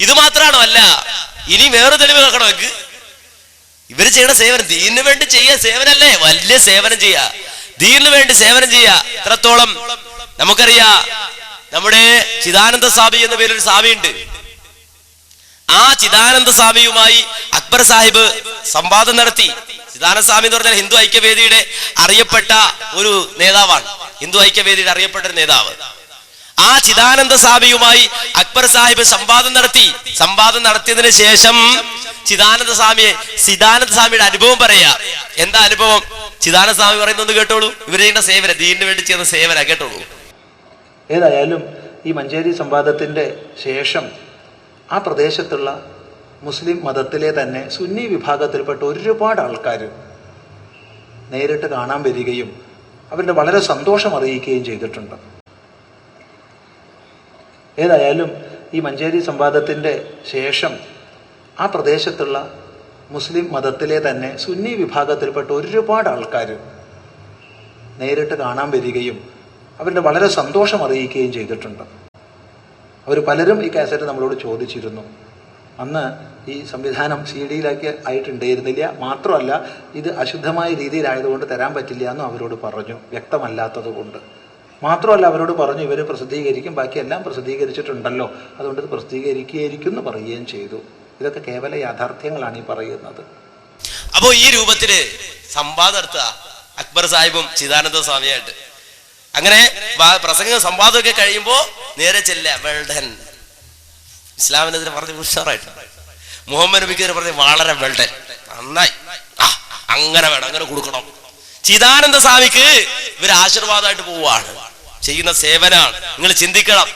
ഇത് മാത്രമാണോ അല്ല. ഇനി വേറെ തെളിവ് കേൾക്കണോ എനിക്ക് ഇവർ ചെയ്യണ സേവനം ദീനു വേണ്ടി ചെയ്യുക സേവനല്ലേ? വലിയ സേവനം ചെയ്യുക ദീനു വേണ്ടി സേവനം ചെയ്യുക എത്രത്തോളം നമുക്കറിയാ? നമ്മുടെ ചിദാനന്ദ സ്വാമി എന്ന പേരിൽ പേരൊരു സ്വാമിയുണ്ട്. ആ ചിദാനന്ദ സ്വാമിയുമായി അക്ബർ സാഹിബ് സംവാദം നടത്തി. ചിദാനന്ദ സ്വാമി എന്ന് പറഞ്ഞാൽ ഹിന്ദു ഐക്യവേദിയുടെ അറിയപ്പെട്ട ഒരു നേതാവാണ്. ഹിന്ദു ഐക്യവേദിയുടെ അറിയപ്പെട്ട ഒരു നേതാവ്. ആ ചിദാനന്ദ സ്വാമിയുമായി അക്ബർ സാഹിബ് സംവാദം നടത്തി. സംവാദം നടത്തിയതിന് ശേഷം ചിദാനന്ദ സ്വാമിയെ ചിദാനന്ദ സ്വാമിയുടെ അനുഭവം പറയാ. എന്താ അനുഭവം? ചിദാനന്ദ സ്വാമി പറയുന്നത് കേട്ടോളൂ. ഇവർ ചെയ്യുന്ന സേവന ദീനിന് വേണ്ടി ചെയ്യുന്ന സേവന കേട്ടോളൂ. ഏതായാലും ഈ മഞ്ചേരി സംവാദത്തിന്റെ ശേഷം ആ പ്രദേശത്തുള്ള മുസ്ലിം മതത്തിലെ തന്നെ സുന്നി വിഭാഗത്തിൽപ്പെട്ട ഒരുപാട് ആൾക്കാർ നേരിട്ട് കാണാൻ വരികയും അവരുടെ വളരെ സന്തോഷം അറിയിക്കുകയും ചെയ്തിട്ടുണ്ട്. ഏതായാലും ഈ മഞ്ചേരി സംവാദത്തിന്റെ ശേഷം ആ പ്രദേശത്തുള്ള മുസ്ലിം മതത്തിലെ തന്നെ സുന്നി വിഭാഗത്തിൽപ്പെട്ട ഒരുപാട് ആൾക്കാർ നേരിട്ട് കാണാൻ വരികയും അവരുടെ വളരെ സന്തോഷം അറിയിക്കുകയും ചെയ്തിട്ടുണ്ട്. അവർ പലരും ഈ കാസറ്റ് നമ്മളോട് ചോദിച്ചിരുന്നു. അന്ന് ഈ സംവിധാനം സി ഡിയിലാക്കി ആയിട്ടുണ്ടായിരുന്നില്ല. മാത്രമല്ല ഇത് അശുദ്ധമായ രീതിയിലായതുകൊണ്ട് തരാൻ പറ്റില്ല എന്നും അവരോട് പറഞ്ഞു. വ്യക്തമല്ലാത്തത് കൊണ്ട് മാത്രമല്ല അവരോട് പറഞ്ഞു ഇവർ പ്രസിദ്ധീകരിക്കും ബാക്കിയെല്ലാം പ്രസിദ്ധീകരിച്ചിട്ടുണ്ടല്ലോ. അതുകൊണ്ട് ഇത് പ്രസിദ്ധീകരിക്കുകയായിരിക്കും എന്ന് പറയുകയും ചെയ്തു. ഇതൊക്കെ കേവല യാഥാർത്ഥ്യങ്ങളാണ് ഈ പറയുന്നത്. അപ്പോൾ ഈ രൂപത്തിൽ സംവാദം അക്ബർ സാഹിബും ചിദാനന്ദ സ്വാമിയായിട്ട്. അങ്ങനെ പ്രസംഗ സംവാദമൊക്കെ കഴിയുമ്പോ നേരെ ചെല്ല വെൽഡൻ. ഇസ്ലാമിനെതിരെ പറഞ്ഞ ഉഷാറായിട്ട്. മുഹമ്മദ് നബിക്കെതിരെ പറഞ്ഞ വളരെ വെൽഡൻ. നന്നായി. അങ്ങനെ വേണം അങ്ങനെ കൊടുക്കണം. ചിദാനന്ദ സ്വാമിക്ക് ഇവർ ആശീർവാദമായിട്ട് പോവുകയാണ്. ചെയ്യുന്ന സേവനാണ്. നിങ്ങൾ ചിന്തിക്കണം.